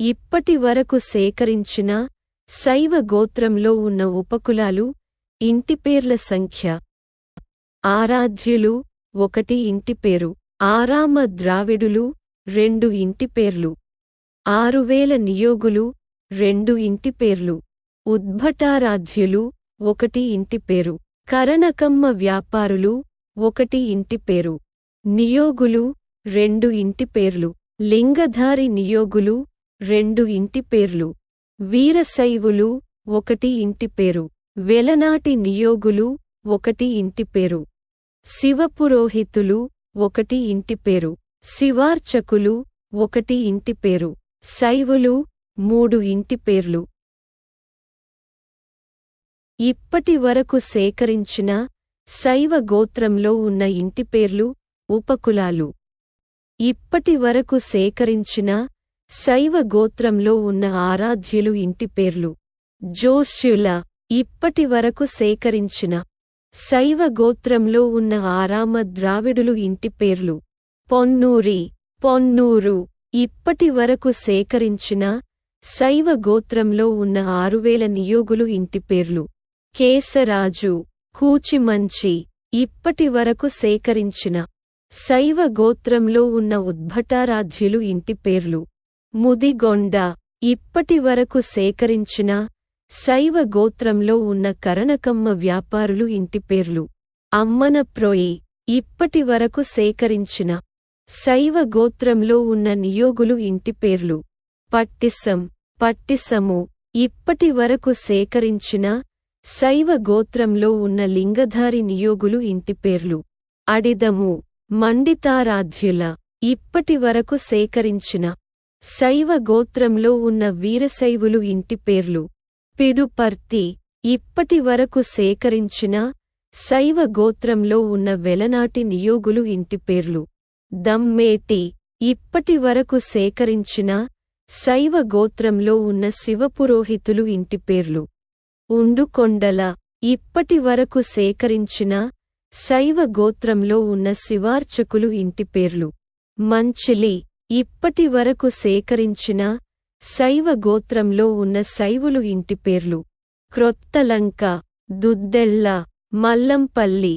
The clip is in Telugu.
ఇప్పటి వరకు సేకరించిన శైవ గోత్రంలో ఉన్న ఉపకులాలు ఇంటిపేర్ల సంఖ్య. ఆరాధ్యులు ఒకటి ఇంటిపేరు ఆరామ ద్రావిడులు రెండు ఇంటిపేర్లు ఆరువేల నియోగులు రెండు ఇంటిపేర్లు ఉద్భటారాధ్యులు ఒకటి ఇంటిపేరు కరణకమ్మ వ్యాపారులు ఒకటి ఇంటిపేరు నియోగులు రెండు ఇంటిపేర్లు లింగధారి నియోగులు రెండు ఇంటి పేర్లు. వీరశైవులు ఒకటి ఇంటి పేరు. వెలనాటి నియోగులు ఒకటి ఇంటి పేరు. శివపురోహితులు ఒకటి ఇంటి పేరు. శివార్చకులు ఒకటి ఇంటిపేరు శైవులు మూడు ఇంటిపేర్లు ఇప్పటి వరకు సేకరించిన శైవ గోత్రంలో ఉన్న ఇంటి పేర్లు ఉపకులాలు. ఇప్పటి వరకు సేకరించిన శైవ గోత్రంలో ఉన్న ఆరాధ్యులు ఇంటి పేర్లు. జోష్యుల ఇప్పటి వరకు సేకరించిన శైవ గోత్రంలో ఉన్న ఆరామ ద్రావిడులు ఇంటి పేర్లు. పొన్నూరి పొన్నూరు ఇప్పటి వరకు సేకరించిన శైవ గోత్రంలో ఉన్న ఆరువేల నియోగులు ఇంటి పేర్లు. కేసరాజు కూచిమంచి ఇప్పటి వరకు సేకరించిన శైవ గోత్రంలో ఉన్న ఉద్భటారాధ్యులు ఇంటి పేర్లు. ముదిగొండ. ఇప్పటి వరకు సేకరించిన శైవ గోత్రంలో ఉన్న కరణకమ్మ వ్యాపారులు ఇంటిపేర్లు అమ్మనప్రోయి ఇప్పటి వరకు సేకరించిన శైవ గోత్రంలో ఉన్న నియోగులు ఇంటి పేర్లు. పట్టిసం. పట్టిసము. ఇప్పటి వరకు సేకరించిన శైవ గోత్రంలో ఉన్న లింగధారి నియోగులు ఇంటి పేర్లు. అడిదము. మండితారాధ్యుల. ఇప్పటి వరకు సేకరించిన శైవ గోత్రంలో ఉన్న వీరశైవులు ఇంటి పేర్లు. పిడుపర్తి ఇప్పటి వరకు సేకరించిన శైవ గోత్రంలో ఉన్న వెలనాటి నియోగులు ఇంటి పేర్లు. దమ్మేటి ఇప్పటి వరకు సేకరించిన శైవ గోత్రంలో ఉన్న శివపురోహితులు ఇంటి పేర్లు. ఉండుకొండల ఇప్పటి వరకు సేకరించిన శైవ గోత్రంలో ఉన్న శివార్చకులు ఇంటి పేర్లు. మంచిలి ఇప్పటి వరకు సేకరించిన శైవ గోత్రంలో ఉన్న శైవులు ఇంటి పేర్లు. క్రొత్తలంక దుద్దెళ్ళ మల్లంపల్లి